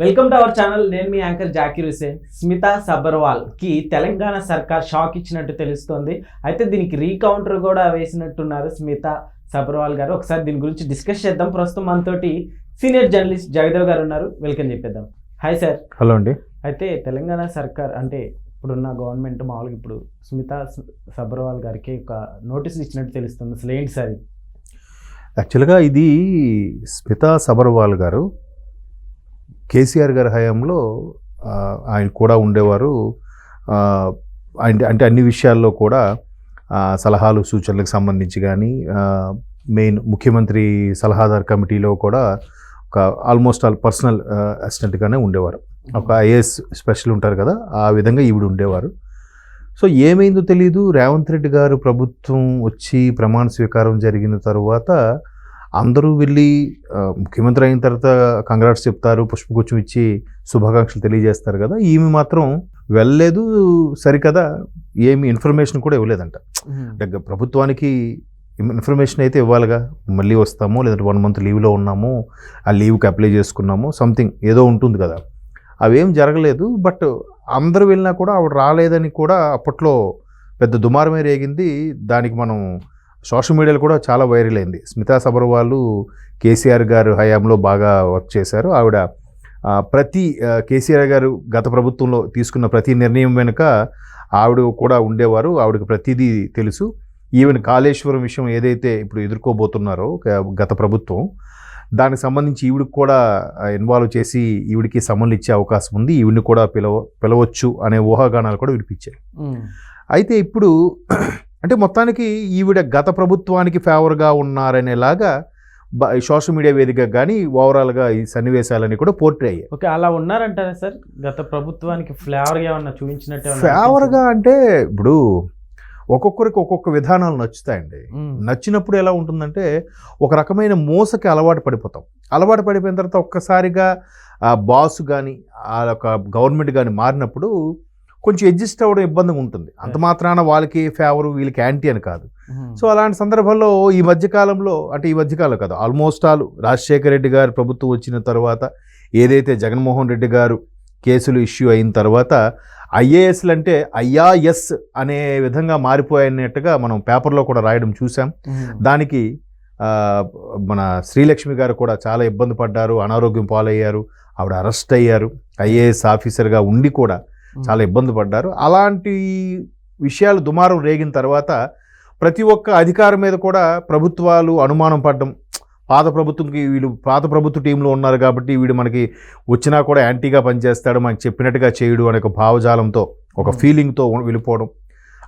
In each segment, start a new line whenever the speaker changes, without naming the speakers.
Welcome to our channel నేను మీ anchor Zakir Hussain Smita సబర్వాల్కి తెలంగాణ సర్కార్ షాక్ ఇచ్చినట్టు తెలుస్తోంది. అయితే దీనికి రీకౌంటర్ కూడా వేసినట్టున్నారు స్మితా సబర్వాల్ గారు. ఒకసారి దీని గురించి డిస్కస్ చేద్దాం. ప్రస్తుతం మనతోటి సీనియర్ జర్నలిస్ట్ జగదేవ్ గారు ఉన్నారు. వెల్కమ్ చెప్పేద్దాం. హాయ్ సార్
హలో అండి.
అయితే తెలంగాణ సర్కార్ అంటే ఇప్పుడున్న గవర్నమెంట్ మామూలుగా ఇప్పుడు స్మితా సబర్వాల్ గారికి ఒక నోటీస్ ఇచ్చినట్టు తెలుస్తుంది. అసలు ఏంటి సార్?
యాక్చువల్గా ఇది స్మితా సబర్వాల్ గారు కేసీఆర్ గారి హయాంలో ఆయన కూడా ఉండేవారు. అంటే అన్ని విషయాల్లో కూడా సలహాలు సూచనలకు సంబంధించి కానీ మెయిన్ ముఖ్యమంత్రి సలహాదారు కమిటీలో కూడా ఒక ఆల్మోస్ట్ ఆల్ పర్సనల్ అసిస్టెంట్గానే ఉండేవారు. ఒక ఐఏఎస్ స్పెషల్ ఉంటారు కదా ఆ విధంగా ఈవిడ ఉండేవారు. సో ఏమైందో తెలియదు రేవంత్ రెడ్డి గారు ప్రభుత్వం వచ్చి ప్రమాణ స్వీకారం జరిగిన తర్వాత అందరూ వెళ్ళి ముఖ్యమంత్రి అయిన తర్వాత కంగ్రాట్స్ చెప్తారు పుష్పగుచ్చం ఇచ్చి శుభాకాంక్షలు తెలియజేస్తారు కదా ఈమె మాత్రం వెళ్ళలేదు సరికదా ఏమి ఇన్ఫర్మేషన్ కూడా ఇవ్వలేదంట. అంటే ప్రభుత్వానికి ఇన్- ఇన్ఫర్మేషన్ అయితే ఇవ్వాలిగా మళ్ళీ వస్తాము లేదంటే వన్ మంత్ లీవ్లో ఉన్నాము ఆ లీవ్కి అప్లై చేసుకున్నాము సంథింగ్ ఏదో ఉంటుంది కదా. అవేం జరగలేదు బట్ అందరూ వెళ్ళినా కూడా ఆవిడ రాలేదని కూడా అప్పట్లో పెద్ద దుమారమే రేగింది. దానికి మనం సోషల్ మీడియాలో కూడా చాలా వైరల్ అయింది. స్మితా సబర్వాల్ కేసీఆర్ గారు హయాంలో బాగా వర్క్ చేశారు. ఆవిడ ప్రతి కేసీఆర్ గారు గత ప్రభుత్వంలో తీసుకున్న ప్రతి నిర్ణయం వెనుక ఆవిడ కూడా ఉండేవారు. ఆవిడకి ప్రతిదీ తెలుసు. ఈవెన్ కాళేశ్వరం విషయం ఏదైతే ఇప్పుడు ఎదుర్కోబోతున్నారో గత ప్రభుత్వం దానికి సంబంధించి ఈవిడికి కూడా ఇన్వాల్వ్ చేసి ఈవిడికి సమన్లు ఇచ్చే అవకాశం ఉంది. ఈవిడిని కూడా పిలవ పిలవచ్చు అనే ఊహాగానాలు కూడా వినిపించాయి. అయితే ఇప్పుడు అంటే మొత్తానికి ఈవిడ గత ప్రభుత్వానికి ఫేవర్గా ఉన్నారనేలాగా సోషల్ మీడియా వేదికగా కానీ ఓవరాల్గా ఈ సన్నివేశాలన్నీ కూడా పోర్ట్రే అయ్యాయి.
ఓకే అలా ఉన్నారంటారా సార్? గత ప్రభుత్వానికి ఫ్లేవర్ ఏమన్నా చూపించినట్టు
ఫేవర్గా అంటే ఇప్పుడు ఒక్కొక్కరికి ఒక్కొక్క విధానాలు నచ్చుతాయండి. నచ్చినప్పుడు ఎలా ఉంటుందంటే ఒక రకమైన మోసకి అలవాటు పడిపోతాం. అలవాటు పడిపోయిన తర్వాత ఒక్కసారిగా ఆ బాస్ కానీ ఆ యొక్క గవర్నమెంట్ కానీ మారినప్పుడు కొంచెం అడ్జస్ట్ అవ్వడం ఇబ్బందిగా ఉంటుంది అంత మాత్రాన వాళ్ళకి ఫేవరు వీళ్ళకి యాంటీ అని కాదు
ఉమ్.
సో అలాంటి సందర్భంలో ఈ మధ్యకాలంలో అంటే ఈ మధ్యకాలం కాదు ఆల్మోస్ట్ ఆల్ రాజశేఖర రెడ్డి గారి ప్రభుత్వం వచ్చిన తర్వాత ఏదైతే జగన్మోహన్ రెడ్డి గారు కేసులు ఇష్యూ అయిన తర్వాత ఐఏఎస్లు అంటే ఐఆఎస్ అనే విధంగా మారిపోయినట్టుగా మనం పేపర్లో కూడా రాయడం చూసాం
ఉమ్.
దానికి మన శ్రీలక్ష్మి గారు కూడా చాలా ఇబ్బంది పడ్డారు అనారోగ్యం పాలయ్యారు ఆవిడ అరెస్ట్ అయ్యారు ఐఏఎస్ ఆఫీసర్గా ఉండి కూడా చాలా ఇబ్బంది పడ్డారు. అలాంటి విషయాలు దుమారం రేగిన తర్వాత ప్రతి ఒక్క అధికారం మీద కూడా ప్రభుత్వాలు అనుమానం పడడం పాత ప్రభుత్వంకి వీళ్ళు పాత ప్రభుత్వ టీంలో ఉన్నారు కాబట్టి వీడు మనకి వచ్చినా కూడా యాంటీగా పనిచేస్తాడు మనకి చెప్పినట్టుగా చేయడు అనే ఒక భావజాలంతో ఒక. ఫీలింగ్తో వెళ్ళిపోవడం.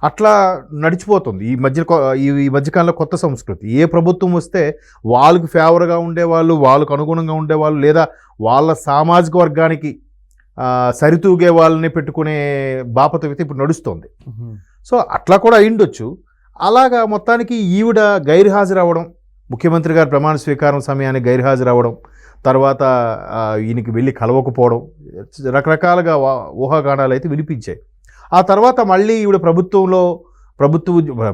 అట్లా నడిచిపోతుంది. ఈ మధ్య ఈ ఈ మధ్యకాలంలో కొత్త సంస్కృతి. ఏ ప్రభుత్వం వస్తే వాళ్ళకి ఫేవర్గా ఉండేవాళ్ళు వాళ్ళకు అనుగుణంగా ఉండేవాళ్ళు లేదా వాళ్ళ సామాజిక వర్గానికి సరితూగే వాళ్ళని పెట్టుకునే బాపత అయితే ఇప్పుడు నడుస్తోంది. సో అట్లా కూడా అయిండొచ్చు అలాగా మొత్తానికి ఈవిడ గైర్హాజరు అవ్వడం ముఖ్యమంత్రి గారి ప్రమాణ స్వీకారం సమయానికి గైర్హాజరు అవ్వడం తర్వాత ఈయనకి వెళ్ళి కలవకపోవడం రకరకాలుగా ఊహాగానాలు అయితే వినిపించాయి. ఆ తర్వాత మళ్ళీ ఈవిడ ప్రభుత్వంలో ప్రభుత్వ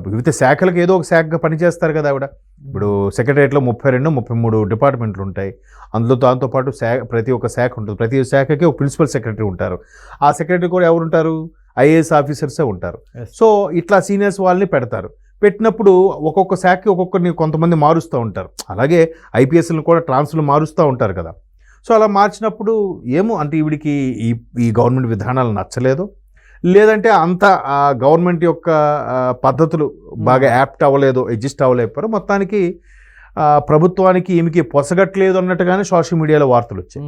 వివిధ శాఖలకు ఏదో ఒక శాఖగా పనిచేస్తారు కదా ఆవిడ. ఇప్పుడు సెక్రటరియట్లో ముప్పై రెండు ముప్పై మూడు డిపార్ట్మెంట్లు ఉంటాయి. అందులో దాంతోపాటు శాఖ ప్రతి ఒక్క శాఖ ఉంటుంది. ప్రతి శాఖకి ఒక ప్రిన్సిపల్ సెక్రటరీ ఉంటారు. ఆ సెక్రటరీ కూడా ఎవరు ఉంటారు? ఐఏఎస్ ఆఫీసర్సే ఉంటారు. సో ఇట్లా సీనియర్స్ వాళ్ళని పెడతారు. పెట్టినప్పుడు ఒక్కొక్క శాఖకి ఒక్కొక్కరిని కొంతమంది మారుస్తూ ఉంటారు. అలాగే ఐపీఎస్లను కూడా ట్రాన్స్ఫర్లు మారుస్తూ ఉంటారు కదా. సో అలా మార్చినప్పుడు ఏమో అంటే ఈవిడికి ఈ ఈ గవర్నమెంట్ విధానాలు నచ్చలేదు లేదంటే అంత గవర్నమెంట్ యొక్క పద్ధతులు బాగా యాప్ట్ అవ్వలేదు అడ్జస్ట్ అవ్వలేకపోయారు మొత్తానికి ప్రభుత్వానికి ఈమెకి పొసగట్లేదు అన్నట్టుగానే సోషల్ మీడియాలో వార్తలు వచ్చాయి.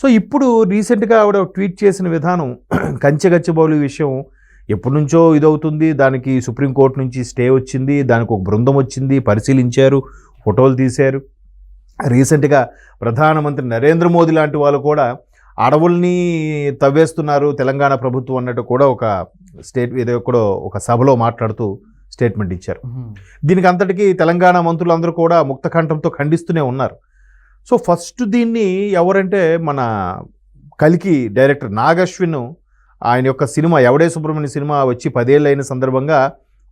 సో ఇప్పుడు రీసెంట్గా ఆవిడ ట్వీట్ చేసిన విధానం కంచె గచ్చిబౌలి విషయం ఎప్పటి నుంచో ఇదవుతుంది. దానికి సుప్రీంకోర్టు నుంచి స్టే వచ్చింది. దానికి ఒక బృందం వచ్చింది. పరిశీలించారు. ఫోటోలు తీశారు. రీసెంట్గా ప్రధానమంత్రి నరేంద్ర మోదీ లాంటి వాళ్ళు కూడా అడవుల్ని తవ్వేస్తున్నారు తెలంగాణ ప్రభుత్వం అన్నట్టు కూడా ఒక స్టేట్ ఏదో కూడా ఒక సభలో మాట్లాడుతూ స్టేట్మెంట్ ఇచ్చారు. దీనికి అంతటికీ తెలంగాణ మంత్రులందరూ కూడా ముక్త కంఠంతో ఖండిస్తూనే ఉన్నారు సో ఫస్ట్ దీన్ని ఎవరంటే మన కలికి డైరెక్టర్ నాగశ్విన్ ఆయన యొక్క సినిమా ఎవడే సుబ్రహ్మణ్య సినిమా వచ్చి పదేళ్ళు అయిన సందర్భంగా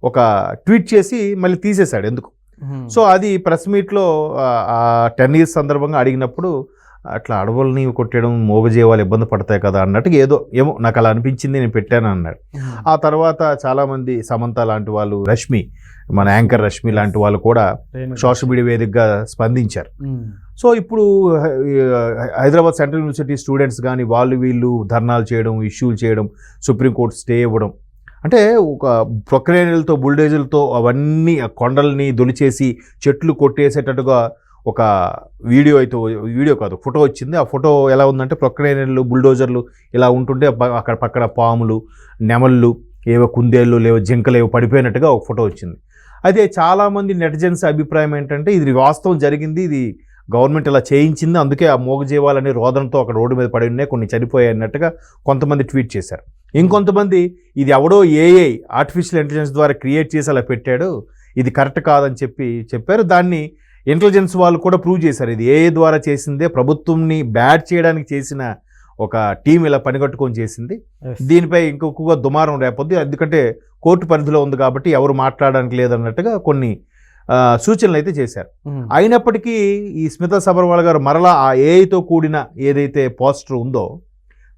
ఒక ట్వీట్ చేసి మళ్ళీ తీసేశాడు ఎందుకు. సో అది ప్రెస్ మీట్లో టెన్ ఇయర్స్ సందర్భంగా అడిగినప్పుడు అట్లా అడవుల్ని కొట్టడం మోగజీవాలు ఇబ్బంది పడతాయి కదా అన్నట్టుగా ఏదో ఏమో నాకు అలా అనిపించింది నేను పెట్టాను అన్నాడు. ఆ. తర్వాత చాలామంది సమంత లాంటి వాళ్ళు రష్మి మన యాంకర్ రష్మి లాంటి వాళ్ళు కూడా సోషల్ మీడియా వేదికగా స్పందించారు. సో ఇప్పుడు హైదరాబాద్ సెంట్రల్ యూనివర్సిటీ స్టూడెంట్స్ కానీ వాళ్ళు వీళ్ళు ధర్నాలు చేయడం ఇష్యూలు చేయడం సుప్రీంకోర్టు స్టే ఇవ్వడం అంటే ఒక ప్రొక్రేనలతో బుల్డేజర్లతో అవన్నీ కొండల్ని దొలిచేసి చెట్లు కొట్టేసేటట్టుగా ఒక వీడియో అయితే వీడియో కాదు ఫోటో వచ్చింది. ఆ ఫోటో ఎలా ఉందంటే ప్రొక్రేనర్లు బుల్డోజర్లు ఇలా ఉంటుంటే అక్కడ పక్కన పాములు నెమళ్ళు ఏవో కుందేళ్ళు లేవో జింకలు ఏవో పడిపోయినట్టుగా ఒక ఫోటో వచ్చింది. అదే చాలామంది నెటిజన్స్ అభిప్రాయం ఏంటంటే ఇది వాస్తవం జరిగింది ఇది గవర్నమెంట్ ఇలా చేయించింది అందుకే ఆ మూగజీవాలని రోదనతో అక్కడ రోడ్డు మీద పడి ఉన్నాయి కొన్ని చనిపోయాయి అన్నట్టుగా కొంతమంది ట్వీట్ చేశారు. ఇంకొంతమంది ఇది ఎవడో ఏఐ ఆర్టిఫిషియల్ ఇంటెలిజెన్స్ ద్వారా క్రియేట్ చేసి అలా పెట్టాడు ఇది కరెక్ట్ కాదని చెప్పి చెప్పారు. దాన్ని ఇంటెలిజెన్స్ వాళ్ళు కూడా ప్రూవ్ చేశారు. ఇది ఏఐ ద్వారా చేసిందే ప్రభుత్వంని బ్యాడ్ చేయడానికి చేసిన ఒక టీం ఇలా పనిగట్టుకొని చేసింది. దీనిపై ఇంకొకగా దుమారం రేపొద్దు. ఎందుకంటే కోర్టు పరిధిలో ఉంది కాబట్టి ఎవరు మాట్లాడడానికి లేదన్నట్టుగా కొన్ని సూచనలు అయితే చేశారు. అయినప్పటికీ ఈ స్మిత సబర్వాల్ గారు మరలా ఆ ఏఐతో కూడిన ఏదైతే పోస్టర్ ఉందో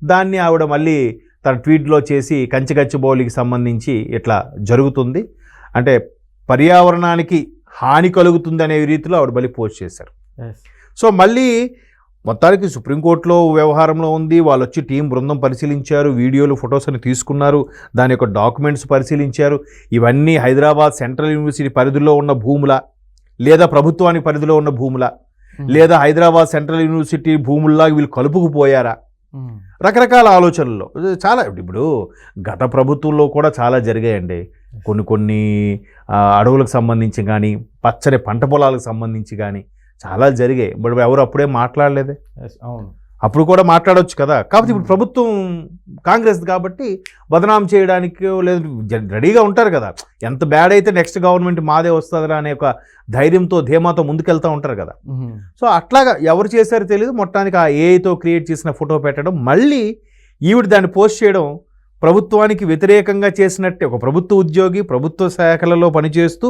దాన్ని ఆవిడ మళ్ళీ తన ట్వీట్లో చేసి కంచిగచ్చిబౌలికి సంబంధించి ఇట్లా జరుగుతుంది. అంటే పర్యావరణానికి హాని కలుగుతుంది అనే రీతిలో ఆవిడ మళ్ళీ పోస్ట్ చేశారు. సో మళ్ళీ మొత్తానికి సుప్రీంకోర్టులో వ్యవహారంలో ఉంది. వాళ్ళు వచ్చి టీం బృందం పరిశీలించారు. వీడియోలు ఫొటోస్ అని తీసుకున్నారు. దాని యొక్క డాక్యుమెంట్స్ పరిశీలించారు. ఇవన్నీ హైదరాబాద్ సెంట్రల్ యూనివర్సిటీ పరిధిలో ఉన్న భూముల లేదా ప్రభుత్వానికి పరిధిలో ఉన్న భూముల లేదా హైదరాబాద్ సెంట్రల్ యూనివర్సిటీ భూముల్లా వీళ్ళు కలుపుకుపోయారా? రకరకాల ఆలోచనల్లో. చాలా ఇప్పుడు గత ప్రభుత్వంలో కూడా చాలా జరిగాయండి. కొన్ని కొన్ని అడవులకు సంబంధించి కానీ పచ్చని పంట పొలాలకు సంబంధించి కానీ చాలా జరిగాయి. బట్ ఎవరు అప్పుడే మాట్లాడలేదే.
అవును.
అప్పుడు కూడా మాట్లాడొచ్చు కదా. కాకపోతే ఇప్పుడు ప్రభుత్వం కాంగ్రెస్ కాబట్టి బదనాం చేయడానికి లేదు రెడీగా ఉంటారు కదా. ఎంత బ్యాడ్ అయితే నెక్స్ట్ గవర్నమెంట్ మాదే వస్తుందిరా అనే ఒక ధైర్యంతో ధీమాతో ముందుకెళ్తూ ఉంటారు కదా. సో అట్లాగా ఎవరు చేశారో తెలియదు మొత్తానికి ఆ ఏఐతో క్రియేట్ చేసిన ఫోటో పెట్టడం మళ్ళీ ఈవిడ దాన్ని పోస్ట్ చేయడం ప్రభుత్వానికి వ్యతిరేకంగా చేసినట్టే ఒక ప్రభుత్వ ఉద్యోగి ప్రభుత్వ శాఖలలో పనిచేస్తూ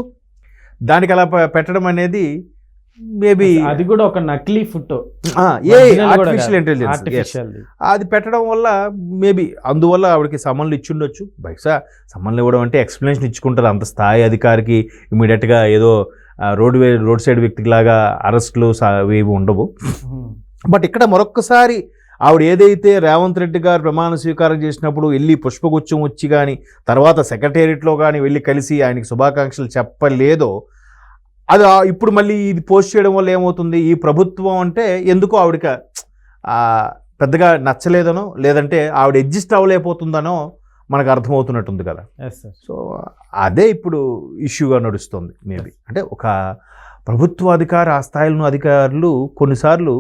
దానికి అలా పెట్టడం అనేది మేబీ
అది కూడా ఒక నకిలీ ఫోటో.
ఏ ఆర్టిఫిషియల్ ఇంటెలిజెన్స్ అది పెట్టడం వల్ల మేబీ అందువల్ల ఆవిడకి సమన్లు ఇచ్చుండొచ్చు. బహుశా సమన్లు ఇవ్వడం అంటే ఎక్స్ప్లెనేషన్ ఇచ్చుకుంటారు అంత స్థాయి అధికారికి ఇమీడియట్గా ఏదో రోడ్ వే రోడ్ సైడ్ వ్యక్తిలాగా అరెస్టులు సా- ఇవి ఉండవు. బట్ ఇక్కడ మరొక్కసారి ఆవిడ ఏదైతే రేవంత్ రెడ్డి గారు ప్రమాణ స్వీకారం చేసినప్పుడు వెళ్ళి పుష్పగుచ్చం వచ్చి కానీ తర్వాత సెక్రటేరియట్లో కానీ వెళ్ళి కలిసి ఆయనకి శుభాకాంక్షలు చెప్పలేదో అది ఇప్పుడు మళ్ళీ ఇది పోస్ట్ చేయడం వల్ల ఏమవుతుంది? ఈ ప్రభుత్వం అంటే ఎందుకో ఆవిడకి పెద్దగా నచ్చలేదనో లేదంటే ఆవిడ అడ్జస్ట్ అవ్వలేకపోతుందనో మనకు అర్థమవుతున్నట్టుంది కదా. సో అదే ఇప్పుడు ఇష్యూగా నడుస్తుంది మేబీ. అంటే ఒక ప్రభుత్వ అధికారి ఆ స్థాయిలో అధికారులు కొన్నిసార్లు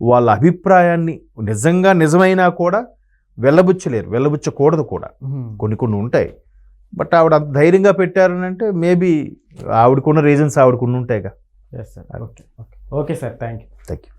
వాళ్ళ అభిప్రాయాన్ని నిజంగా నిజమైనా కూడా వెళ్ళబుచ్చలేరు వెళ్ళబుచ్చకూడదు కూడా. కొన్ని కొన్ని ఉంటాయి. బట్ ఆవిడ అంత ధైర్యంగా పెట్టారని అంటే మేబీ ఆవిడకున్న రీజన్స్ ఆవిడకున్న ఉంటాయిగా.
Yes sir okay okay okay sir thank you
thank you